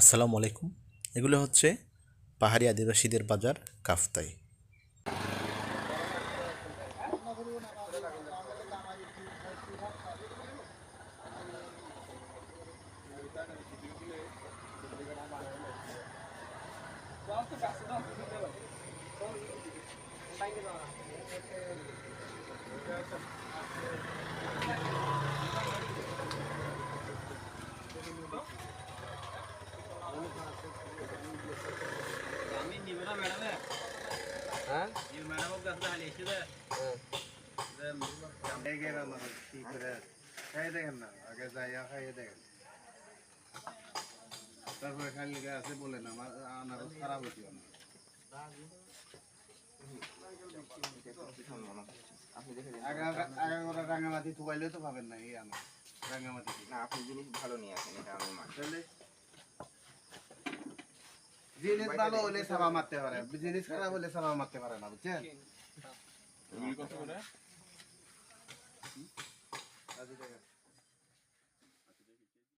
আসসালামু আলাইকুম। এগুলো হচ্ছে পাহাড়ি আদিবাসীদের বাজার কাফতাই। আমি তারপরে খালি আছে বলে না আমার আনারস খারাপ আগে রাঙামাটি থুকাইলেও তো পাবেন না এই আনার রাঙামাটি না আপনি জিনিস ভালো নিয়ে আসেন এটা আমি তাহলে জিনিস ভালো হলে সাবা মারতে পারে জিনিস খারাপ হলে সাবা মারতে পারে না বুঝছেন?